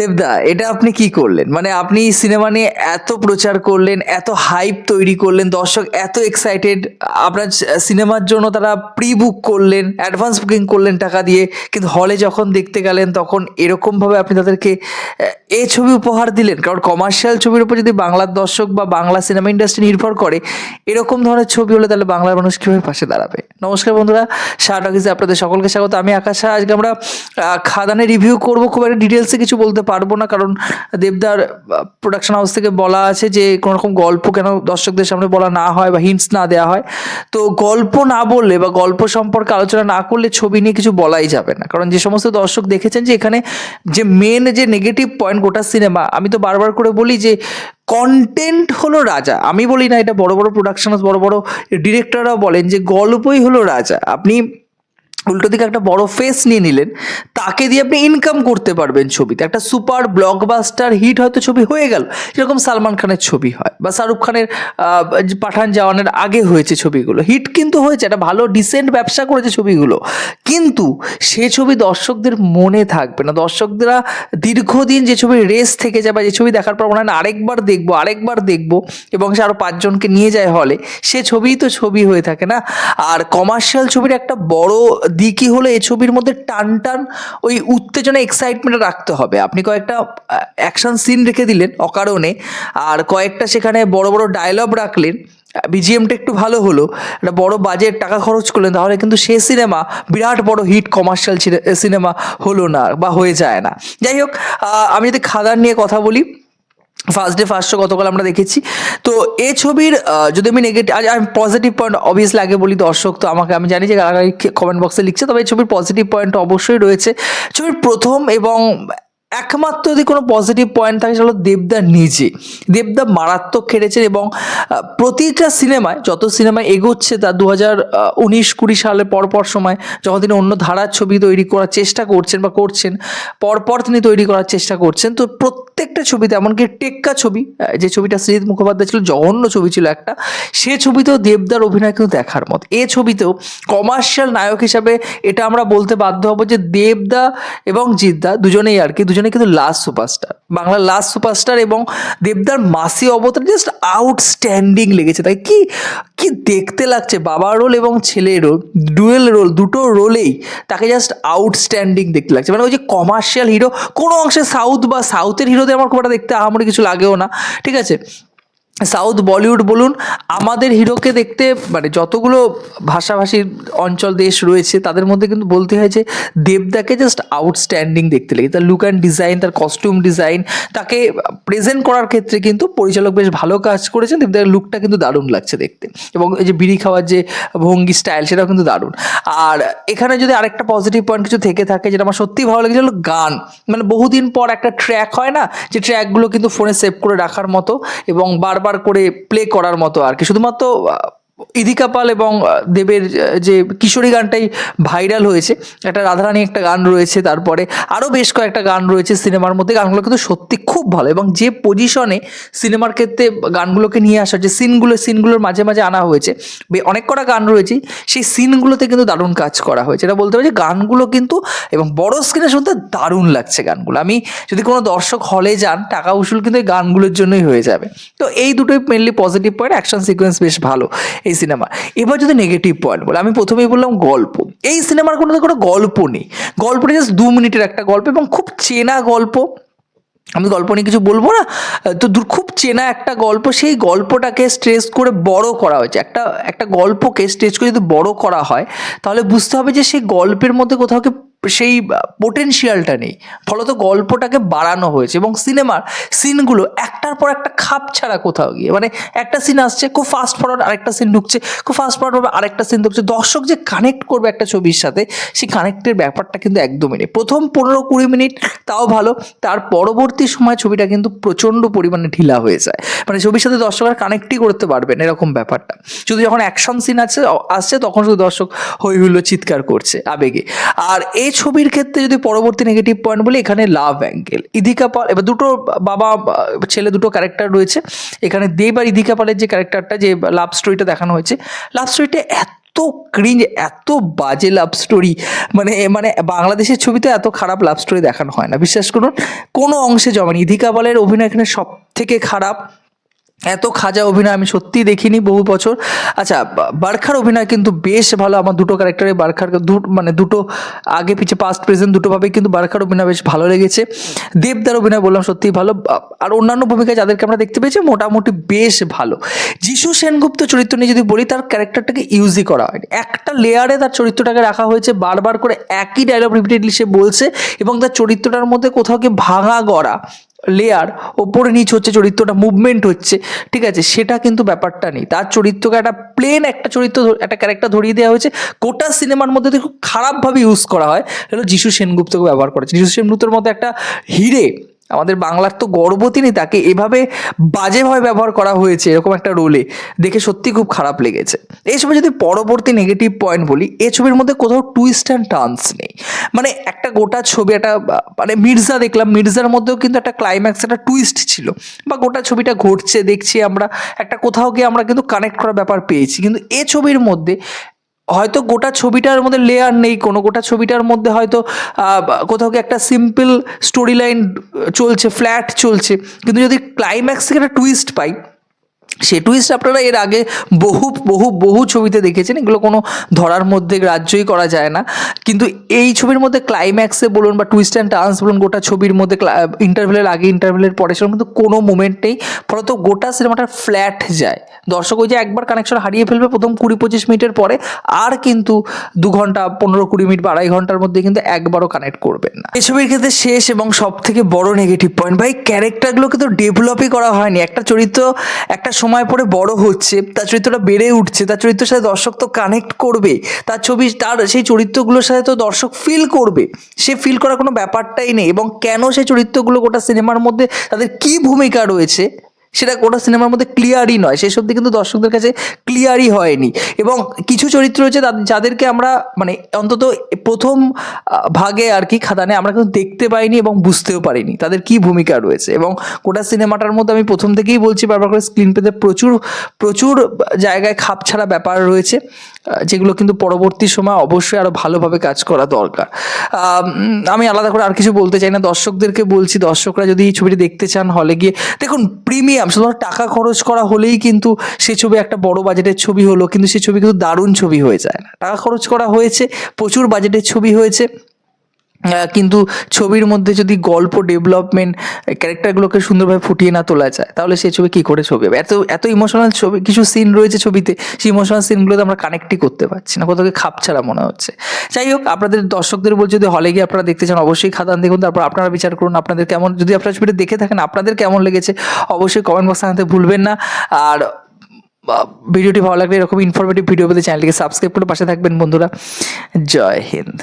দেবদা, এটা আপনি কি করলেন? মানে আপনি সিনেমা নিয়ে এত প্রচার করলেন, এত হাইপ তৈরি করলেন, দর্শক এত এক্সাইটেড আপনার সিনেমার জন্য তারা প্রি বুক করলেন অ্যাডভান্স বুকিং করলেন টাকা দিয়ে, কিন্তু হলে যখন দেখতে গেলেন, তখন এরকমভাবে আপনি তাদেরকে আহ, এ ছবি উপহার দিলেন। কারণ কমার্শিয়াল ছবির উপর যদি বাংলার দর্শক বা বাংলা সিনেমা ইন্ডাস্ট্রি নির্ভর করে এরকম ধরনের ছবি হলে তাহলে বাংলার মানুষ কীভাবে পাশে দাঁড়াবে? নমস্কার বন্ধুরা শাহ টকিজে আপনাদের সকলকে স্বাগত। আমি আকাশ শাহ আজকে আমরা খাদানে রিভিউ করব। খুব একটা ডিটেলসে কিছু বলতে পারব না কারণ দেবদার প্রোডাকশন হাউস থেকে বলা আছে যে কোনো রকম গল্প কেন দর্শকদের সামনে বলা না হয় বা হিন্টস না দেওয়া হয়। তো গল্প না বললে বা গল্প সম্পর্কে আলোচনা না করলে ছবি নিয়ে কিছু বলাই যাবে না। কারণ যে সমস্ত দর্শক দেখেছেন যে এখানে যে মেন যে নেগেটিভ পয়েন্ট গোটা সিনেমা আমি তো বারবার করে বলি যে কন্টেন্ট হলো রাজা। আমি বলি না এটা বড় বড় প্রোডাকশন বড় বড় ডিরেক্টররাও বলেন যে গল্পই হলো রাজা। আপনি উল্টো দিকে একটা বড় ফেস নিয়ে নিলেন। তাকে দিয়ে আপনি ইনকাম করতে পারবেন ছবিতে। একটা সুপার ব্লকবাস্টার হিট হয়তো ছবি হয়ে গেল। যেরকম সালমান খানের ছবি হয় বা শাহরুখ খানের পাঠান জওয়ানের আগে হয়েছে ছবিগুলো। হিট কিন্তু হয়েছে, একটা ভালো ডিসেন্ট ব্যবসা করেছে ছবিগুলো। কিন্তু সে ছবি দর্শকদের মনে থাকবে না। দর্শকরা দীর্ঘদিন যে ছবি রেস থেকে যায় বা যে ছবি দেখার পর মনে হয় না, আরেকবার দেখব আরেকবার দেখব এবং সে আরও পাঁচজনকে নিয়ে যায় হলে সে ছবিই তো ছবি হয়ে থাকে না। আর কমার্শিয়াল ছবির একটা বড় দিকই হলো এই ছবির মধ্যে টান টান ওই উত্তেজনা এক্সাইটমেন্ট রাখতে হবে। আপনি কয়েকটা অ্যাকশন সিন রেখে দিলেন অকারণে, আর কয়েকটা সেখানে বড় বড় ডায়লগ রাখলেন বিজিএমটা একটু ভালো হলো, একটা বড় বাজেট টাকা খরচ করলেন, তাহলে কিন্তু সে সিনেমা বিরাট বড় হিট কমার্শিয়াল সিনেমা হলো না বা হয়ে যায় না। যাই হোক আমি যদি খাদান নিয়ে কথা বলি ফার্স্ট ডে ফার্স্ট শো গতকাল আমরা দেখেছি। তো এ ছবির যদি আমি নেগেটিভ আমি পজিটিভ পয়েন্ট অবভিয়াসলি আগে বলি দর্শক, তো আমাকে, আমি জানি যে কমেন্ট বক্সে লিখছে, তবে এই ছবির পজিটিভ পয়েন্ট অবশ্যই রয়েছে। ছবির প্রথম এবং একমাত্র যদি কোনো পজিটিভ পয়েন্ট থাকে, সেটা হলো দেবদা নিজে। দেবদা মারাত্মক খেলেছেন এবং প্রতিটা সিনেমায় যত সিনেমায় এগোচ্ছে, তা দু হাজার উনিশ কুড়ি সালের পরপর সময় যখন তিনি অন্য ধারার ছবি তৈরি করার চেষ্টা করছেন বা করছেন, পরপর তিনি তৈরি করার চেষ্টা করছেন, তো প্রত্যেকটা ছবিতে, এমনকি টেক্কা ছবি যে ছবিটা শ্রীজিৎ মুখোপাধ্যায় ছিল, জঘন্য ছবি ছিল একটা, সে ছবিতেও দেবদার অভিনয় কিন্তু দেখার মতো। এ ছবিতেও কমার্শিয়াল নায়ক হিসাবে এটা আমরা বলতে বাধ্য হব যে দেবদা এবং জিদ্দা দুজনেই আর কি দুজনেই কিন্তু লাস্ট সুপারস্টার বাংলার লাস্ট সুপারস্টার এবং দেবদার মাসি অবতার জাস্ট আউটস্ট্যান্ডিং লেগেছে। তাই কি কি দেখতে লাগছে বাবা রোল এবং ছেলের রোল ডুয়েল রোল দুটো রোলেই তাকে জাস্ট আউটস্ট্যান্ডিং দেখতে লাগছে। মানে ওই যে কমার্শিয়াল হিরো কোনো অংশে সাউথ বা সাউথের হিরোদের আমার খুব একটা দেখতে আমার কিছু লাগেও না। ঠিক আছে? সাউথ বলিউড বলুন, আমাদের হিরোকে দেখতে মানে যতগুলো ভাষাভাষী অঞ্চল, দেশ রয়েছে, তাদের মধ্যে কিন্তু বলতে হয় যে দেবদাকে জাস্ট আউটস্ট্যান্ডিং দেখতে লাগে। তার লুক অ্যান্ড ডিজাইন তার কস্টিউম ডিজাইন তাকে প্রেজেন্ট করার ক্ষেত্রে কিন্তু পরিচালক বেশ ভালো কাজ করেছেন, দেবদার লুকটা কিন্তু দারুণ লাগছে দেখতে। এবং এই যে বিড়ি খাওয়ার যে ভঙ্গি স্টাইল সেটাও কিন্তু দারুণ। আর এখানে যদি আরেকটা পজিটিভ পয়েন্ট কিছু থেকে থাকে, যেটা আমার সত্যিই ভালো লেগেছে, হলো গান। মানে বহুদিন পর একটা ট্র্যাক হয় না, যে ট্র্যাকগুলো কিন্তু ফোনে সেভ করে রাখার মতো, এবং বারবার করে প্লে করার মতো আর কি। শুধুমাত্র ইদিকা পাল এবং দেবের যে কিশোরী গানটাই ভাইরাল হয়েছে। একটা রাধারানী একটা গান রয়েছে তারপরে। আরও বেশ কয়েকটা গান রয়েছে সিনেমার মধ্যে। গানগুলো কিন্তু সত্যি খুব ভালো এবং যে পজিশনে সিনেমার ক্ষেত্রে গানগুলোকে নিয়ে আসা যে সিনগুলো, সিনগুলোর মাঝে মাঝে আনা হয়েছে অনেক কটা গান রয়েছে, সেই সিনগুলোতে কিন্তু দারুণ কাজ করা হয়েছে। এটা বলতে পারি যে গানগুলো কিন্তু এবং বড় স্ক্রিনে শুনতে দারুণ লাগছে গানগুলো। আমি যদি কোনো দর্শক হলে যান, টাকা উসুল কিন্তু এই গানগুলোর জন্যই হয়ে যাবে। তো এই দুটোই mainly positive point action sequence বেশ ভালো। এই সিনেমা। এবার যদি নেগেটিভ পয়েন্ট বলে, আমি প্রথমেই বললাম গল্প। এই সিনেমার কোনো কোনো গল্প নেই। গল্পটা জাস্ট দু মিনিটের একটা গল্প এবং খুব চেনা গল্প। আমি গল্প নিয়ে কিছু বলব না। তো খুব চেনা একটা গল্প, সেই গল্পটাকে স্ট্রেস করে বড় করা হয়েছে। একটা একটা গল্পকে স্ট্রেস করে যদি বড় করা হয়, তাহলে বুঝতে হবে যে সেই গল্পের মধ্যে কোথাও কি সেই পোটেনশিয়ালটা নেই। ফলত গল্পটাকে বাড়ানো হয়েছে এবং সিনেমার সিনগুলো একটার পর একটা খাপ ছাড়া কোথাও গিয়ে মানে একটা সিন আসছে, খুব ফাস্ট ফরওয়ার্ড আরেকটা সিন ঢুকছে, খুব ফাস্ট ফরওয়ার্ড আরেকটা সিন ঢুকছে। দর্শক যে কানেক্ট করবে একটা ছবির সাথে, সেই কানেক্টের ব্যাপারটা কিন্তু একদমই নেই। প্রথম পনেরো কুড়ি মিনিট তাও ভালো, তার পরবর্তী সময় ছবিটা কিন্তু প্রচণ্ড পরিমাণে ঢিলা হয়ে যায়। মানে ছবির সাথে দর্শকরা কানেক্টই করতে পারবেন এরকম ব্যাপারটা। শুধু যখন অ্যাকশন সিন আছে আসছে, তখন শুধু দর্শক হই হুল্লো চিৎকার করছে আবেগে। আর এই ছবির ক্ষেত্রে যদি পরবর্তী নেগেটিভ পয়েন্ট বলি, এখানে লাভ অ্যাঙ্গেল ইদিকা পাল এবার দুটো বাবা, ছেলে দুটো ক্যারেক্টার রয়েছে। এখানে দেব আর ইদিকা পালের যে ক্যারেক্টারটা যে লাভ স্টোরিটা দেখানো হয়েছে লাভ স্টোরিটা এত এত ক্রিঞ্জ এত বাজে লাভ স্টোরি মানে মানে বাংলাদেশের ছবিতে এত খারাপ লাভ স্টোরি দেখানো হয় না। বিশ্বাস করুন, কোনো অংশে জমেনি ইধিকা বলের অভিনয় এখানে সব থেকে খারাপ। এত খাজা অভিনয় আমি সত্যিই দেখিনি বহু বছর। আচ্ছা বারখার অভিনয় কিন্তু বেশ ভালো, আমার দুটো ক্যারেক্টারে বারখার মানে দুটো আগে পিছে পাস্ট প্রেজেন্ট দুটোভাবেই কিন্তু বারখার অভিনয় বেশ ভালো লেগেছে। দেবদার অভিনয় বললাম সত্যিই ভালো। আর অন্যান্য ভূমিকায় যাদেরকে আমরা দেখতে পেয়েছি, মোটামুটি বেশ ভালো। যিশু সেনগুপ্ত চরিত্র নিয়ে যদি বলি, তার ক্যারেক্টারটাকে ইউজই করা হয়নি একটা লেয়ারে তার চরিত্রটাকে রাখা হয়েছে, বারবার করে একই ডায়লগ রিপিটেডলি সে বলছে এবং তার চরিত্রটার মধ্যে কোথাও কি ভাঙা গড়া। লেয়ার ওপরে নিচ হচ্ছে চরিত্রটা মুভমেন্ট হচ্ছে, ঠিক আছে? সেটা কিন্তু ব্যাপারটা নেই। তার চরিত্রকে একটা প্লেন একটা চরিত্র একটা ক্যারেক্টার ধরিয়ে দেওয়া হয়েছে। গোটা সিনেমার মধ্যে খুব খারাপভাবে ইউজ করা হয়। হলো যিশু সেনগুপ্তকে ব্যবহার করেছে। যিশু সেনগুপ্তর মতো একটা হিরে আমাদের বাংলার তো গর্ব তিনি তাকে এভাবে বাজেভাবে ব্যবহার করা হয়েছে, এরকম একটা রোলে দেখে সত্যি খুব খারাপ লেগেছে। এই ছবি যদি পরবর্তী নেগেটিভ পয়েন্ট বলি, এই ছবির মধ্যে কোথাও টুইস্ট অ্যান্ড টার্নস নেই। মানে একটা গোটা ছবি, একটা মানে মির্জা দেখলাম, মির্জার মধ্যেও কিন্তু একটা ক্লাইম্যাক্স একটা টুইস্ট ছিল। বা গোটা ছবিটা ঘটছে, দেখছি আমরা, একটা কোথাও গিয়ে আমরা কিন্তু কানেক্ট করার ব্যাপার পেয়েছি। কিন্তু এ ছবির মধ্যে হয়তো গোটা ছবিটার মধ্যে লেয়ার নেই, কোনো গোটা ছবিটার মধ্যে হয়তো কোথাও কি একটা সিম্পল স্টোরি লাইন চলছে ফ্ল্যাট চলছে। কিন্তু যদি ক্লাইম্যাক্স থেকে একটা টুইস্ট পাই সে টুইস্ট আপনারা এর আগে বহু বহু বহু ছবিতে দেখেছেন। এগুলো কোনো ধরার মধ্যে গ্রাহ্যই করা যায় না। কিন্তু এই ছবির মধ্যে ক্লাইম্যাক্সে বলুন বা টুইস্ট অ্যান্ড টার্নস বলুন, গোটা ছবির মধ্যে ইন্টারভেলের আগে ইন্টারভেলের পরে সেরকম কিন্তু কোনো মুমেন্ট নেই। ফলত গোটা সিনেমাটা ফ্ল্যাট যায়। দর্শক ওই যে একবার কানেকশন হারিয়ে ফেলবে প্রথম কুড়ি পঁচিশ মিনিটের পরে, আর কিন্তু দু ঘণ্টা, পনেরো কুড়ি মিনিট বা আড়াই ঘণ্টার মধ্যে কিন্তু একবারও কানেক্ট করবেন না। এই ছবির ক্ষেত্রে শেষ এবং সব থেকে বড় নেগেটিভ পয়েন্ট ভাই ক্যারেক্টারগুলোকে তো ডেভেলপই করা হয়নি। একটা চরিত্র, একটা সময় পরে বড় হচ্ছে, তার চরিত্রটা বেড়ে উঠছে, তার চরিত্রের সাথে দর্শক তো কানেক্ট করবে, তার ছবি, তার সেই চরিত্রগুলোর সাথে তো দর্শক ফিল করবে, সে ফিল করার কোনো ব্যাপারটাই নেই এবং কেন সেই চরিত্রগুলো গোটা সিনেমার মধ্যে তাদের কি ভূমিকা রয়েছে? সেটা গোটা সিনেমার মধ্যে ক্লিয়ারই নয়। সেই সত্যি কিন্তু দর্শকদের কাছে ক্লিয়ারই হয়নি। এবং কিছু চরিত্র রয়েছে যাদেরকে আমরা মানে অন্তত প্রথম ভাগে আর কি খাদানে আমরা কিন্তু দেখতে পাইনি এবং বুঝতেও পারিনি। তাদের কি ভূমিকা রয়েছে? এবং গোটা সিনেমাটার মধ্যে আমি প্রথম থেকেই বলছি, বারবার করে স্ক্রিন পেতে প্রচুর প্রচুর জায়গায় খাপ ছাড়া ব্যাপার রয়েছে যেগুলো কিন্তু পরবর্তী সময় অবশ্যই আরও ভালোভাবে কাজ করা দরকার। আমি আলাদা করে আর কিছু বলতে চাই না। দর্শকদেরকে বলছি, দর্শকরা যদি এই ছবিটি দেখতে চান হলে গিয়ে দেখুন, প্রিমিয়াম শুধুমাত্র টাকা খরচ করা হলেই কিন্তু সে ছবি একটা বড় বাজেটের ছবি হলো, কিন্তু সে ছবি কিন্তু দারুণ ছবি হয়ে যায় না। টাকা খরচ করা হয়েছে, প্রচুর বাজেটের ছবি হয়েছে। কিন্তু ছবির মধ্যে যদি গল্প ডেভেলপমেন্ট ক্যারেক্টারগুলোকে সুন্দরভাবে ফুটিয়ে না তোলা যায়, তাহলে সেই ছবি কী করে ছবি হবে এত এত ইমোশনাল ছবি, কিছু সিন রয়েছে ছবিতে, সেই ইমোশনাল সিনগুলোতে আমরা কানেক্টই করতে পারছি না, কোথাও খাপ ছাড়া মনে হচ্ছে। যাই হোক, আপনাদের দর্শকদের বলছি, যদি হলে গিয়ে আপনারা দেখতে চান, অবশ্যই খাদান দেখুন, তারপর আপনারা বিচার করুন, আপনাদের কেমন, যদি আপনারা ছবিটা দেখে থাকেন, আপনাদের কেমন লেগেছে, অবশ্যই কমেন্ট বক্সে জানাতে ভুলবেন না। আর ভিডিওটি ভালো লাগলে এরকম ইনফরমেটিভ ভিডিও পেতে চ্যানেলটিকে সাবস্ক্রাইব করে পাশে থাকবেন বন্ধুরা। জয় হিন্দ।